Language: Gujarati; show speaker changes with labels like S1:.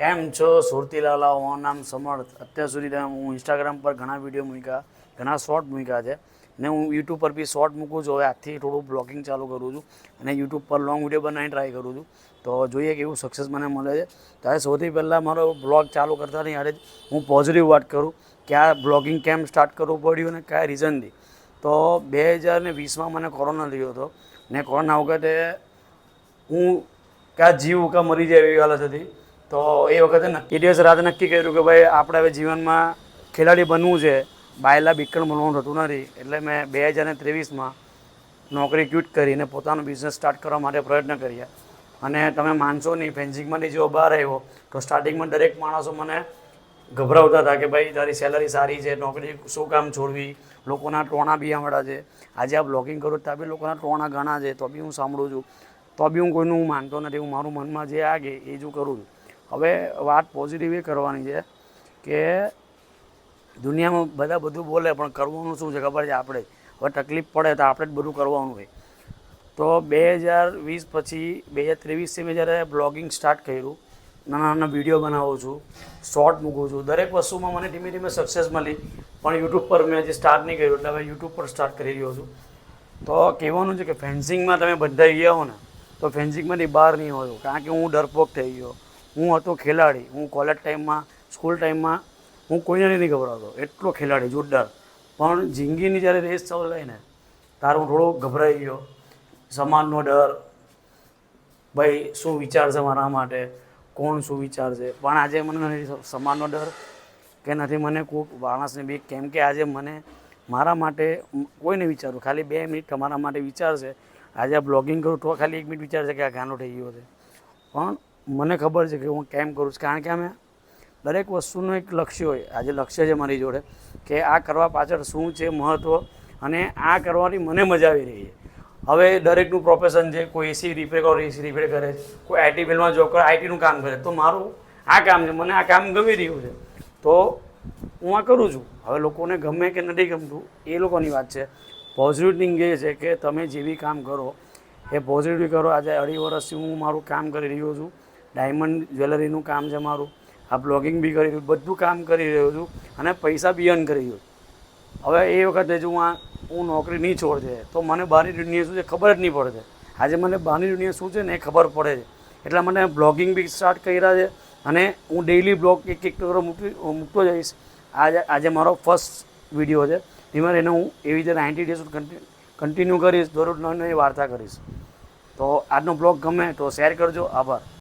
S1: કેમ છો? સુરતીલાલા, હું નામ સમર્થ. અત્યાર સુધી હું ઇન્સ્ટાગ્રામ પર ઘણા વીડિયો મૂક્યા, ઘણા શોર્ટ મૂક્યા છે. ને હું યુટ્યુબ પર બી શોર્ટ મૂકું છું. હવે આજથી થોડું બ્લોગિંગ ચાલુ કરું છું અને યુટ્યુબ પર લોંગ વીડિયો બનાવીને ટ્રાય કરું છું. તો જોઈએ કે એવું સક્સેસ મને મળે છે. ત્યારે સૌથી પહેલાં મારો બ્લોગ ચાલુ કરતા નહીં જ હું પોઝિટિવ વાત કરું કે આ બ્લોગિંગ કેમ સ્ટાર્ટ કરવું પડ્યું અને કયા રીઝનથી તો બે હજાર ને વીસમાં મને કોરોના થયો હતો. ને કોરોના વખતે હું ક્યાં જીવ કાં મરી જાય એવી હાલત હતી. તો એ વખતે નક્કી દિવસ રાત નક્કી કર્યું કે ભાઈ આપણે હવે જીવનમાં ખેલાડી બનવું છે. બાયલા બિકણ બનવાનું થતું નથી. એટલે મેં બે હજાર ત્રેવીસમાં નોકરી ક્વિટ કરીને પોતાનો બિઝનેસ સ્ટાર્ટ કરવા માટે પ્રયત્ન કર્યા. અને તમે માનશો નહીં ફેન્સિંગમાંથી જો બહાર આવ્યો, તો સ્ટાર્ટિંગમાં દરેક માણસો મને ગભરાવતા હતા કે ભાઈ તારી સેલરી સારી છે, નોકરી શું કામ છોડવી, લોકોના ટોણા બી આવડા છે. આજે આ બ્લોગિંગ કરું ત્યાં બી લોકોના ટોણા ઘણા છે, તો બી હું સાંભળું છું. તો બી હું કોઈનું હું માનતો નથી, હું મારું મનમાં જે આગે એ જ હું કરું છું. હવે વાત પોઝિટિવ એ કરવાની છે કે દુનિયામાં બધા બધું બોલે, પણ કરવાનું શું છે ખબર છે આપણે? હવે તકલીફ પડે તો આપણે જ બધું કરવાનું હોય. તો બે હજાર વીસ પછી, બે હજાર ત્રેવીસથી મેં જ્યારે બ્લોગિંગ સ્ટાર્ટ કર્યું, નાના નાના વીડિયો બનાવું છું શોર્ટ મૂકું છું, દરેક વસ્તુમાં મને ધીમે ધીમે સક્સેસ મળી. પણ યુટ્યુબ પર મેં હજી સ્ટાર્ટ નહીં કર્યું, એટલે હવે યુટ્યુબ પર સ્ટાર્ટ કરી રહ્યો છું. તો કહેવાનું છે કે ફેન્સિંગમાં તમે બધા ગયા હો ને, તો ફેન્સિંગમાંથી બહાર નહીં હોય કારણ કે હું ડરપોક થઈ ગયો. હું હતો ખેલાડી. હું કોલેજ ટાઈમમાં સ્કૂલ ટાઈમમાં હું કોઈને નહીં ગભરાતો એટલો ખેલાડી, જોરદાર. પણ જિંદગીની જ્યારે રેસ ચાલુ ને ત્યારે હું થોડો ગભરાઈ ગયો. સમાજનો ડર. ભાઈ, શું વિચારશે મારા માટે? કોણ શું વિચારશે પણ આજે મને નથી સમાજનો ડર કે નથી મને કોઈક માણસને બી કેમ કે આજે મને મારા માટે કોઈને વિચારું ખાલી બે મિનિટ તમારા માટે વિચારશે આજે આ બ્લોગિંગ કરું તો ખાલી એક મિનિટ વિચારશે કે આ ગાનો થઈ ગયો છે. પણ મને ખબર છે કે હું કેમ કરું છું. કારણ કે અમે દરેક વસ્તુનું એક લક્ષ્ય હોય. આજે લક્ષ્ય છે મારી જોડે કે આ કરવા પાછળ શું છે મહત્ત્વ અને આ કરવાની મને મજા આવી રહી છે. હવે દરેકનું પ્રોફેશન છે, કોઈ એસી રિપેર કરે એસી રિપેર કરે, કોઈ આઈટી ફિલ્ડમાં જોબ કરે આઈટીનું કામ કરે. તો મારું આ કામ છે, મને આ કામ ગમી રહ્યું છે. તો હું આ કરું છું. હવે લોકોને ગમે કે નથી ગમતું, એ લોકોની વાત છે. પોઝિટિવ થિંગ એ છે કે તમે જે બી કામ કરો, એ પોઝિટિવ કરો. આજે અઢી વર્ષથી હું મારું કામ કરી રહ્યો છું. ડાયમંડ જ્વેલરીનું કામ છે મારું. આ બ્લોગિંગ બી કરી રહ્યું, બધું કામ કરી રહ્યો છું અને પૈસા બી અર્ન કરી રહ્યો હવે એ વખતે જો હું આ, હું નોકરી નહીં છોડશે તો મને બહારની દુનિયા શું છે ખબર જ નહીં પડશે આજે મને બહારની દુનિયા શું છે ને એ ખબર પડે છે. એટલા મને બ્લોગિંગ બી સ્ટાર્ટ કર્યા છે અને હું ડેઇલી બ્લોગ એક એક કરો મૂકી, મૂકતો જઈશ. આજે આજે મારો ફર્સ્ટ વીડિયો છે. એમાં એને હું એવી રીતે નાઇન્ટી ડેઝ કન્ટિન્યુ કરીશ, દરરોજ નવી નવી વાર્તા કરીશ. તો આજનો બ્લોગ ગમે તો શેર કરજો. આભાર.